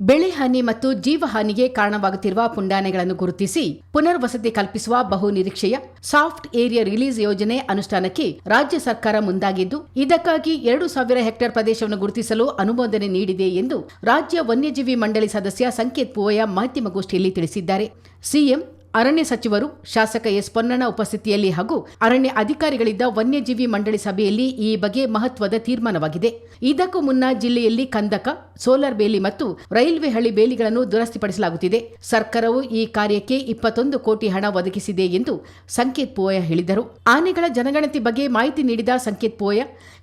ಬೆಳೆ ಹಾನಿ ಮತ್ತು ಜೀವಹಾನಿಗೆ ಕಾರಣವಾಗುತ್ತಿರುವ ಪುಂಡಾನೆಗಳನ್ನು ಗುರುತಿಸಿ ಪುನರ್ವಸತಿ ಕಲ್ಪಿಸುವ ಬಹು ನಿರೀಕ್ಷೆಯ ಸಾಫ್ಟ್ ಏರಿಯಾ ರಿಲೀಸ್ ಯೋಜನೆ ಅನುಷ್ಠಾನಕ್ಕೆ ರಾಜ್ಯ ಸರ್ಕಾರ ಮುಂದಾಗಿದ್ದು, ಇದಕ್ಕಾಗಿ ಎರಡು ಸಾವಿರ ಹೆಕ್ಟೇರ್ ಪ್ರದೇಶವನ್ನು ಗುರುತಿಸಲು ಅನುಮೋದನೆ ನೀಡಿದೆ ಎಂದು ರಾಜ್ಯ ವನ್ಯಜೀವಿ ಮಂಡಳಿ ಸದಸ್ಯ ಸಂಕೇತ್ ಪೂವಯ್ಯ ಮಾಧ್ಯಮಗೋಷ್ಠಿಯಲ್ಲಿ ತಿಳಿಸಿದ್ದಾರೆ. ಸಿಎಂ ಅರಣ್ಯ ಸಚಿವರು, ಶಾಸಕ ಎಸ್. ಪೊನ್ನಣ್ಣ ಉಪಸ್ಥಿತಿಯಲ್ಲಿ ಹಾಗೂ ಅರಣ್ಯ ಅಧಿಕಾರಿಗಳಿದ್ದ ವನ್ಯಜೀವಿ ಮಂಡಳಿ ಸಭೆಯಲ್ಲಿ ಈ ಬಗ್ಗೆ ಮಹತ್ವದ ತೀರ್ಮಾನವಾಗಿದೆ. ಇದಕ್ಕೂ ಮುನ್ನ ಜಿಲ್ಲೆಯಲ್ಲಿ ಕಂದಕ, ಸೋಲಾರ್ ಬೇಲಿ ಮತ್ತು ರೈಲ್ವೆ ಹಳಿ ಬೇಲಿಗಳನ್ನು ದುರಸ್ತಿಪಡಿಸಲಾಗುತ್ತಿದೆ. ಸರ್ಕಾರವು ಈ ಕಾರ್ಯಕ್ಕೆ ಇಪ್ಪತ್ತೊಂದು ಕೋಟಿ ಹಣ ಒದಗಿಸಿದೆ ಎಂದು ಸಂಕೇತ್ ಪೋಯ ಹೇಳಿದರು. ಆನೆಗಳ ಜನಗಣತಿ ಬಗ್ಗೆ ಮಾಹಿತಿ ನೀಡಿದ ಸಂಕೇತ್ ಪೋಯ,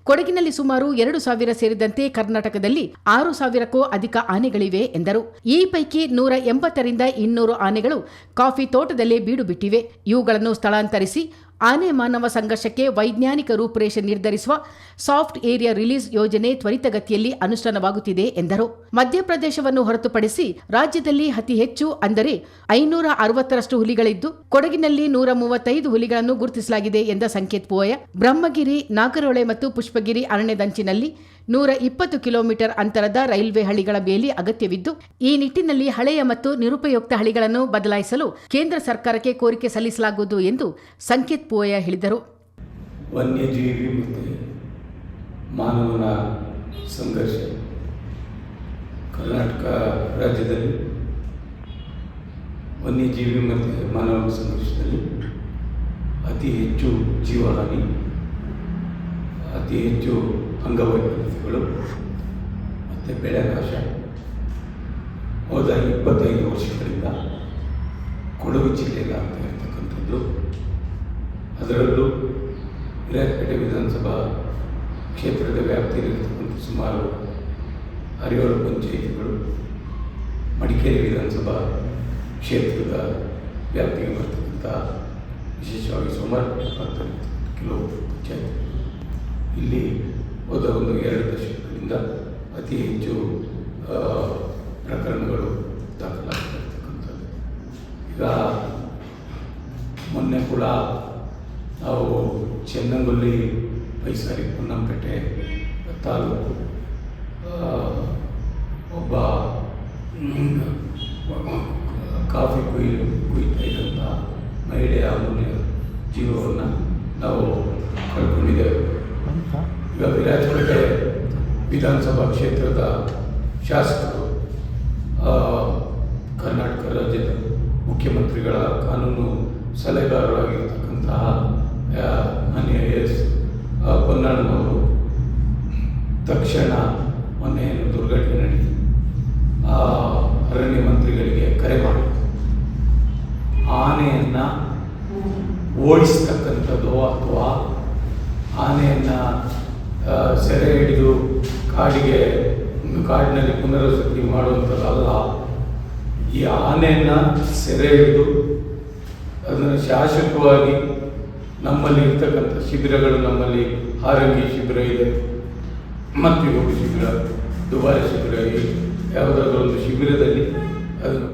ಕೊಡಗಿನಲ್ಲಿ ಸುಮಾರು ಎರಡು ಸಾವಿರ ಸೇರಿದಂತೆ ಕರ್ನಾಟಕದಲ್ಲಿ ಆರು ಸಾವಿರಕ್ಕೂ ಅಧಿಕ ಆನೆಗಳಿವೆ ಎಂದರು. ಈ ಪೈಕಿ ನೂರ ಎಂಬತ್ತರಿಂದ ಇನ್ನೂರು ಆನೆಗಳು ಕಾಫಿ ತೋಟದಲ್ಲೇ ಬೀಡು ಬಿಟ್ಟಿವೆ. ಇವುಗಳನ್ನು ಸ್ಥಳಾಂತರಿಸಿ ಆನೆ ಮಾನವ ಸಂಘರ್ಷಕ್ಕೆ ವೈಜ್ಞಾನಿಕ ರೂಪುರೇಷೆ ನಿರ್ಧರಿಸುವ ಸಾಫ್ಟ್ ಏರಿಯಾ ರಿಲೀಸ್ ಯೋಜನೆ ತ್ವರಿತಗತಿಯಲ್ಲಿ ಅನುಷ್ಠಾನವಾಗುತ್ತಿದೆ, ಎಂದರು. ಮಧ್ಯಪ್ರದೇಶವನ್ನು ಹೊರತುಪಡಿಸಿ ರಾಜ್ಯದಲ್ಲಿ ಅತಿ ಹೆಚ್ಚು, ಅಂದರೆ ಐನೂರ ಅರವತ್ತರಷ್ಟು ಹುಲಿಗಳಿದ್ದು, ಕೊಡಗಿನಲ್ಲಿ ನೂರ ಮೂವತ್ತೈದು ಹುಲಿಗಳನ್ನು ಗುರುತಿಸಲಾಗಿದೆ ಎಂದ ಸಂಕೇತ್ ಪೋಯ ಬ್ರಹ್ಮಗಿರಿ, ನಾಗರಹೊಳೆ ಮತ್ತು ಪುಷ್ಪಗಿರಿ ಅರಣ್ಯದಂಚಿನಲ್ಲಿ ನೂರ ಇಪ್ಪತ್ತು ಕಿಲೋಮೀಟರ್ ಅಂತರದ ರೈಲ್ವೆ ಹಳಿಗಳ ಬೇಲಿ ಅಗತ್ಯವಿದ್ದು, ಈ ನಿಟ್ಟಿನಲ್ಲಿ ಹಳೆಯ ಮತ್ತು ನಿರುಪಯುಕ್ತ ಹಳಿಗಳನ್ನು ಬದಲಾಯಿಸಲು ಕೇಂದ್ರ ಸರ್ಕಾರಕ್ಕೆ ಕೋರಿಕೆ ಸಲ್ಲಿಸಲಾಗುವುದು ಎಂದು ಸಂಕೇತ್ ಪೋಯ ಹೇಳಿದರು. ವನ್ಯಜೀವಿ ಮತ್ತು ಮಾನವನ ಸಂಘರ್ಷ. ಕರ್ನಾಟಕ ರಾಜ್ಯದಲ್ಲಿ ವನ್ಯಜೀವಿ ಮತ್ತು ಮಾನವನ ಸಂಘರ್ಷದಲ್ಲಿ ಅತಿ ಹೆಚ್ಚು ಜೀವಹಾನಿ, ಅತಿ ಹೆಚ್ಚು ಅಂಗವೈಕಲ್ಯತೆಗಳು ಮತ್ತು ಬೆಳೆ ನಾಶ. ಹೋದ ಇಪ್ಪತ್ತೈದು ವರ್ಷಗಳಿಂದ ಕೊಡಗು ಜಿಲ್ಲೆಯಲ್ಲಿ ಆಗ್ತಾ ಇರ್ತಕ್ಕಂಥದ್ದು ಅದರಲ್ಲೂ ವಿರಾಜಪೇಟೆ ವಿಧಾನಸಭಾ ಕ್ಷೇತ್ರದ ವ್ಯಾಪ್ತಿಯಲ್ಲಿರ್ತಕ್ಕಂಥ ಸುಮಾರು ಹರಿಹರ ಪಂಚಾಯಿತಿಗಳು ಮಡಿಕೇರಿ ವಿಧಾನಸಭಾ ಕ್ಷೇತ್ರದ ವ್ಯಾಪ್ತಿಗೆ ಬರ್ತಕ್ಕಂಥ ವಿಶೇಷವಾಗಿ ಸುಮಾರು ಕೆಲವು ಕಿಲೋ ಪಂಚಾಯತ್ ಇಲ್ಲಿ ಹೋದ ಒಂದು ಎರಡು ದಶಕಗಳಿಂದ ಅತಿ ಹೆಚ್ಚು ಪ್ರಕರಣಗಳು ದಾಖಲಾಗ್ತಾ ಈಗ ಮೊನ್ನೆ ಕೂಡ ನಾವು ಚೆನ್ನಂಗೊಲ್ಲಿ ಪೈಸಾರಿ ಪೊನ್ನಂಪೇಟೆ ತಾಲೂಕು. ಒಬ್ಬ ಕಾಫಿ ಕುಯ್ದು ಕುಯ್ತಾ ಇದ್ದಂಥ ಮಹಿಳೆಯ ಅಮೂಲ್ಯ ಜೀವವನ್ನು ನಾವು ಕಳ್ಕೊಂಡಿದ್ದೇವೆ. ಈಗ ವಿರಾಜಪೇಟೆ ವಿಧಾನಸಭಾ ಕ್ಷೇತ್ರದ ಶಾಸಕರು ಕರ್ನಾಟಕ ರಾಜ್ಯದ ಮುಖ್ಯಮಂತ್ರಿಗಳ ಕಾನೂನು ಸಲಹೆಗಾರರಾಗಿರ್ತಕ್ಕಂತಹ ಮಾನ್ಯ ಎಸ್ ಪೊನ್ನಣ್ಣನವರು ತಕ್ಷಣ ಮೊನ್ನೆ ಏನು ದುರ್ಘಟನೆ ನಡೆಯಿತು ಅರಣ್ಯ ಮಂತ್ರಿಗಳಿಗೆ ಕರೆ ಮಾಡಿ ಆನೆಯನ್ನು ಓಡಿಸ್ತಕ್ಕಂಥದ್ದು ಅಥವಾ ಆನೆಯನ್ನು ಸೆರೆ ಹಿಡಿದು ಕಾಡಿಗೆ, ಕಾಡಿನಲ್ಲಿ ಪುನರ್ವಸತಿ ಮಾಡುವಂಥದ್ದಲ್ಲ. ಈ ಆನೆಯನ್ನು ಸೆರೆ ಹಿಡಿದು ಅದನ್ನು ಶಾಶ್ವತವಾಗಿ ನಮ್ಮಲ್ಲಿ ಇರ್ತಕ್ಕಂಥ ಶಿಬಿರಗಳು, ನಮ್ಮಲ್ಲಿ ಹಾರಂಗಿ ಶಿಬಿರ ಇದೆ. ಮತ್ತಿಗೊಂದು ಶಿಬಿರ, ದುಬಾರಿ ಶಿಬಿರ ಇದೆ. ಯಾವುದಾದ್ರೂ ಒಂದು ಶಿಬಿರದಲ್ಲಿ ಅದನ್ನು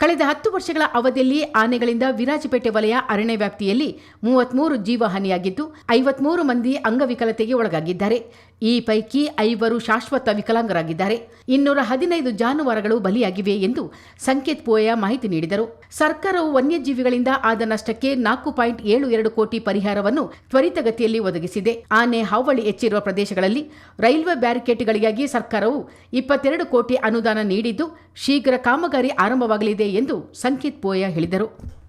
ಕಳೆದ ಹತ್ತು ವರ್ಷಗಳ ಅವಧಿಯಲ್ಲಿ ಆನೆಗಳಿಂದ ವಿರಾಜಪೇಟೆ ವಲಯ ಅರಣ್ಯ ವ್ಯಾಪ್ತಿಯಲ್ಲಿ ಮೂವತ್ಮೂರು ಜೀವಹಾನಿಯಾಗಿದ್ದು ಐವತ್ಮೂರು ಮಂದಿ ಅಂಗವಿಕಲತೆಗೆ ಒಳಗಾಗಿದ್ದಾರೆ. ಈ ಪೈಕಿ ಐವರು ಶಾಶ್ವತ ವಿಕಲಾಂಗರಾಗಿದ್ದಾರೆ. ಇನ್ನೂರ ಹದಿನೈದು ಜಾನುವಾರುಗಳು ಬಲಿಯಾಗಿವೆ ಎಂದು ಸಂಕೇತ್ ಪೋಯ ಮಾಹಿತಿ ನೀಡಿದರು. ಸರ್ಕಾರವು ವನ್ಯಜೀವಿಗಳಿಂದ ಆದ ನಷ್ಟಕ್ಕೆ ನಾಲ್ಕು ಪಾಯಿಂಟ್ ಏಳು ಎರಡು ಕೋಟಿ ಪರಿಹಾರವನ್ನು ತ್ವರಿತಗತಿಯಲ್ಲಿ ಒದಗಿಸಿದೆ. ಆನೆ ಹಾವಳಿ ಹೆಚ್ಚಿರುವ ಪ್ರದೇಶಗಳಲ್ಲಿ ರೈಲ್ವೆ ಬ್ಯಾರಿಕೇಡ್ಗಳಿಗಾಗಿ ಸರ್ಕಾರವು ಇಪ್ಪತ್ತೆರಡು ಕೋಟಿ ಅನುದಾನ ನೀಡಿದ್ದು ಶೀಘ್ರ ಕಾಮಗಾರಿ ಆರಂಭವಾಗಲಿದೆ ಎಂದು ಸಂಕೇತ್ ಪೋಯ ಹೇಳಿದರು.